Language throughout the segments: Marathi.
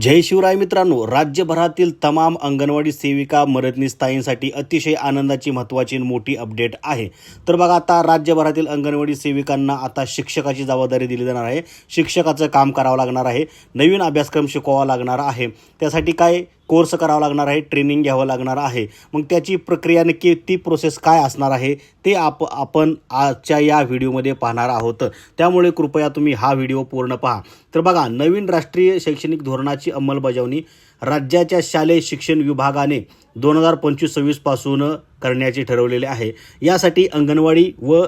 जय शिवराय मित्रांनो राज्यभरातील तमाम अंगणवाडी सेविका मदतनीसताईंसाठी अतिशय आनंदाची महत्त्वाची मोठी अपडेट आहे. तर बघा आता राज्यभरातील अंगणवाडी सेविकांना आता शिक्षकाची जबाबदारी दिली जाणार आहे. शिक्षकाचं काम करावं लागणार आहे. नवीन अभ्यासक्रम शिकवावा लागणार आहे. त्यासाठी काय कोर्स करावा लागणार आहे ट्रेनिंग घ्यावं लागणार आहे. मग त्याची प्रक्रिया नक्की ती प्रोसेस काय असणार आहे ते आप आपण आजच्या या व्हिडिओमध्ये पाहणार आहोत. त्यामुळे कृपया तुम्ही हा व्हिडिओ पूर्ण पहा. तर बघा नवीन राष्ट्रीय शैक्षणिक धोरणाची अंमलबजावणी राज्याच्या शालेय शिक्षण विभागाने दोन हजार पंचवीस सव्वीसपासून करण्याचे ठरवलेले आहे. यासाठी अंगणवाडी व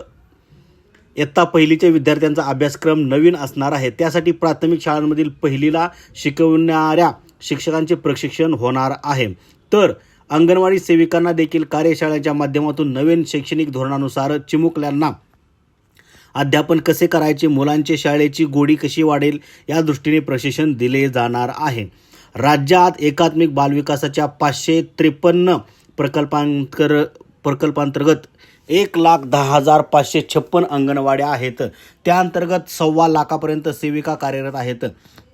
इयत्ता पहिलीच्या विद्यार्थ्यांचा अभ्यासक्रम नवीन असणार आहे. त्यासाठी प्राथमिक शाळांमधील पहिलीला शिकवणाऱ्या शिक्षकांचे प्रशिक्षण होणार आहे. तर अंगणवाडी सेविकांना देखील कार्यशाळेच्या माध्यमातून नवीन शैक्षणिक धोरणानुसार चिमुकल्यांना अध्यापन कसे करायचे मुलांचे शाळेची गोडी कशी वाढेल या दृष्टीने प्रशिक्षण दिले जाणार आहे. राज्यात एकात्मिक बालविकासाच्या पाचशे त्रेपन्न प्रकल्पांकर प्रकल्पांतर्गत एक लाख दहा हजार पाचशे छप्पन अंगणवाड्या आहेत. त्या अंतर्गत सव्वा लाखापर्यंत सेविका कार्यरत आहेत.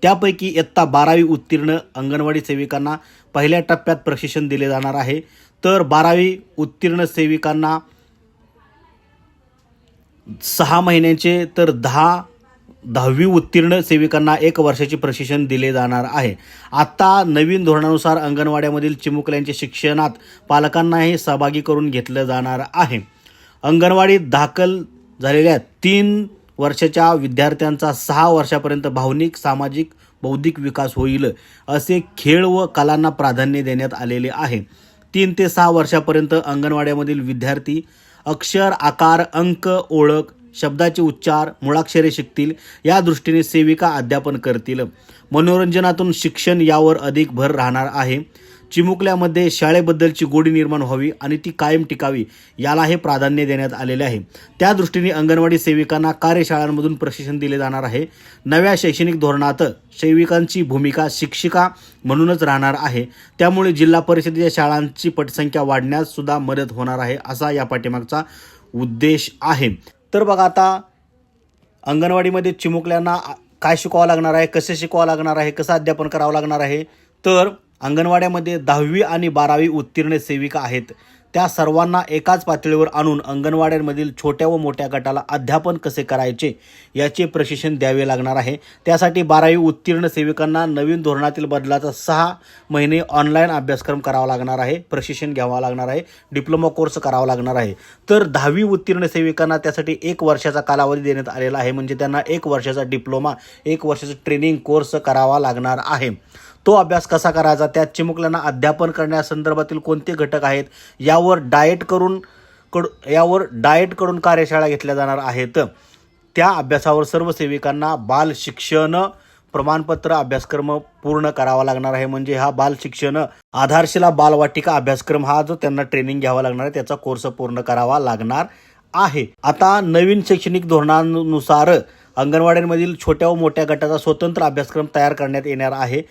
त्यापैकी इयत्ता बारावी उत्तीर्ण अंगणवाडी सेविकांना पहिल्या टप्प्यात प्रशिक्षण दिले जाणार आहे. तर बारावी उत्तीर्ण सेविकांना सहा महिन्यांचे तर दहा दहावी उत्तीर्ण सेविकांना एक वर्षाचे प्रशिक्षण दिले जाणार आहे. आत्ता नवीन धोरणानुसार अंगणवाड्यामधील चिमुकल्यांच्या शिक्षणात पालकांनाही सहभागी करून घेतलं जाणार आहे. अंगणवाडीत दाखल झालेल्या तीन वर्षाच्या विद्यार्थ्यांचा सहा वर्षापर्यंत भावनिक सामाजिक बौद्धिक विकास होईल असे खेळ व कलांना प्राधान्य देण्यात आलेले आहे. तीन ते सहा वर्षापर्यंत अंगणवाड्यामधील विद्यार्थी अक्षर आकार अंक ओळख शब्दाचे उच्चार मुळाक्षरे शिकतील या दृष्टीने सेविका अध्यापन करतील. मनोरंजनातून शिक्षण यावर अधिक भर राहणार आहे. चिमुकल्यामध्ये शाळेबद्दलची गोडी निर्माण व्हावी आणि ती कायम टिकावी याला हे प्राधान्य देण्यात आलेले आहे. त्या दृष्टीने अंगणवाडी सेविकांना कार्यशाळांमधून प्रशिक्षण दिले जाणार आहे. नव्या शैक्षणिक धोरणात सेविकांची भूमिका शिक्षिका म्हणूनच राहणार आहे. त्यामुळे जिल्हा परिषदेच्या शाळांची पटसंख्या वाढण्यास सुद्धा मदत होणार आहे असा या पाठीमागचा उद्देश आहे. तर बघा आता अंगणवाडीमध्ये चिमुकल्यांना काय शिकवावं लागणार आहे कसे शिकवावं लागणार आहे कसं अध्यापन करावं लागणार आहे? तर अंगणवाड्यामध्ये दहावी आणि बारावी उत्तीर्ण सेविका आहेत. त्या सर्वांना एकाच पातळीवर आणून अंगणवाड्यांमधील छोट्या व मोठ्या गटाला अध्यापन कसे करायचे याचे प्रशिक्षण द्यावे लागणार आहे. त्यासाठी बारावी उत्तीर्ण सेविकांना नवीन धोरणातील बदलाचा सहा महिने ऑनलाईन अभ्यासक्रम करावा लागणार आहे. प्रशिक्षण घ्यावा लागणार आहे. डिप्लोमा कोर्स करावा लागणार आहे. तर दहावी उत्तीर्ण सेविकांना त्यासाठी एक वर्षाचा कालावधी देण्यात आलेला आहे. म्हणजे त्यांना एक वर्षाचा डिप्लोमा एक वर्षाचा ट्रेनिंग कोर्स करावा लागणार आहे. तो अभ्यास कसा करायचा? त्यात चिमुकल्यांना अध्यापन करण्यासंदर्भातील कोणते घटक आहेत? यावर डाएट करून कड यावर डाएट करून कार्यशाळा घेतल्या जाणार आहेत. त्या अभ्यासावर सर्व सेविकांना बाल शिक्षण प्रमाणपत्र अभ्यासक्रम पूर्ण करावा लागणार आहे. म्हणजे हा बाल शिक्षण आधारशिला बालवाटिका अभ्यासक्रम हा जो त्यांना ट्रेनिंग घ्यावा लागणार आहे त्याचा कोर्स पूर्ण करावा लागणार आहे. आता नवीन शैक्षणिक धोरणानुसार अंगणवाड्यांमधील छोट्या व मोठ्या गटाचा स्वतंत्र अभ्यासक्रम तयार करण्यात येणार आहे.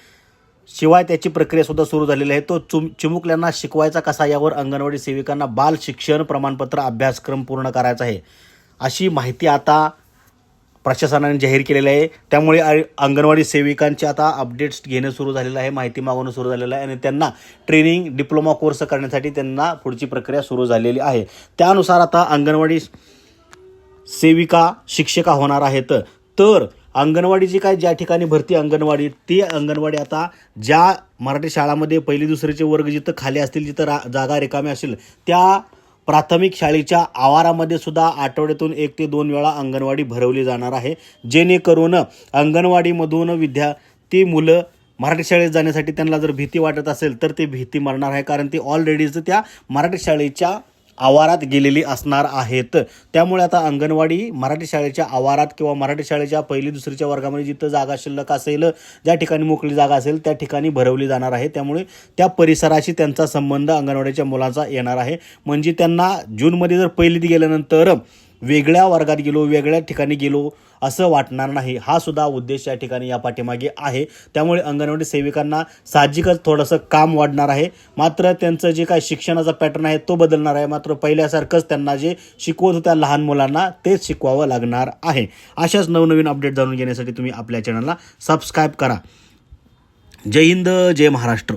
शिवाय त्याची प्रक्रिया सुद्धा सुरू झालेली आहे. तो चुम चिमुकल्यांना शिकवायचा कसा यावर अंगणवाडी सेविकांना बाल शिक्षण प्रमाणपत्र अभ्यासक्रम पूर्ण करायचा आहे. अशी माहिती आता प्रशासनाने जाहीर केलेली आहे. त्यामुळे अंगणवाडी सेविकांचे आता अपडेट्स घेणं सुरू झालेलं आहे माहिती मागवणं सुरू झालेलं आहे आणि त्यांना ट्रेनिंग डिप्लोमा कोर्स करण्यासाठी त्यांना पुढची प्रक्रिया सुरू झालेली आहे. त्यानुसार आता अंगणवाडी सेविका शिक्षिका होणार आहेत. तर अंगणवाडीची काय ज्या ठिकाणी भरती अंगणवाडी ती अंगणवाडी आता ज्या मराठी शाळामध्ये पहिली दुसरीचे वर्ग जिथं खाली असतील जिथं रा जागा रिकाम्या असतील त्या प्राथमिक शाळेच्या आवारामध्ये सुद्धा आठवड्यातून एक ते दोन वेळा अंगणवाडी भरवली जाणार आहे. जेणेकरून अंगणवाडीमधून विद्या ती मुलं मराठी शाळेत जाण्यासाठी त्यांना जर भीती वाटत असेल तर ते भीती मरणार आहे. कारण ती ऑलरेडीच त्या मराठी शाळेच्या आवारात गेलेली असणार आहेत. त्यामुळे आता अंगणवाडी मराठी शाळेच्या आवारात किंवा मराठी शाळेच्या पहिली दुसरीच्या वर्गामध्ये जिथं जागा शिल्लक असेल ज्या ठिकाणी मोकळी जागा असेल त्या ठिकाणी भरवली जाणार आहे. त्यामुळे त्या परिसराशी त्यांचा संबंध अंगणवाडीच्या मुलांचा येणार आहे. म्हणजे त्यांना जूनमध्ये जर पहिलीत गेल्यानंतर वेगळ्या वर्गात गेलो वेगळ्या ठिकाणी गेलो असं वाटणार नाही. हा सुद्धा उद्देश या ठिकाणी या पाठीमागे आहे. त्यामुळे अंगणवाडी सेविकांना साहजिकच थोडंसं काम वाढणार आहे. मात्र त्यांचं जे काय शिक्षणाचा पॅटर्न आहे तो बदलणार आहे. मात्र पहिल्यासारखंच त्यांना जे शिकवत होत्या लहान मुलांना तेच शिकवावं लागणार आहे. अशाच नवनवीन अपडेट जाणून घेण्यासाठी तुम्ही आपल्या चॅनलला सबस्क्राईब करा. जय हिंद जय महाराष्ट्र.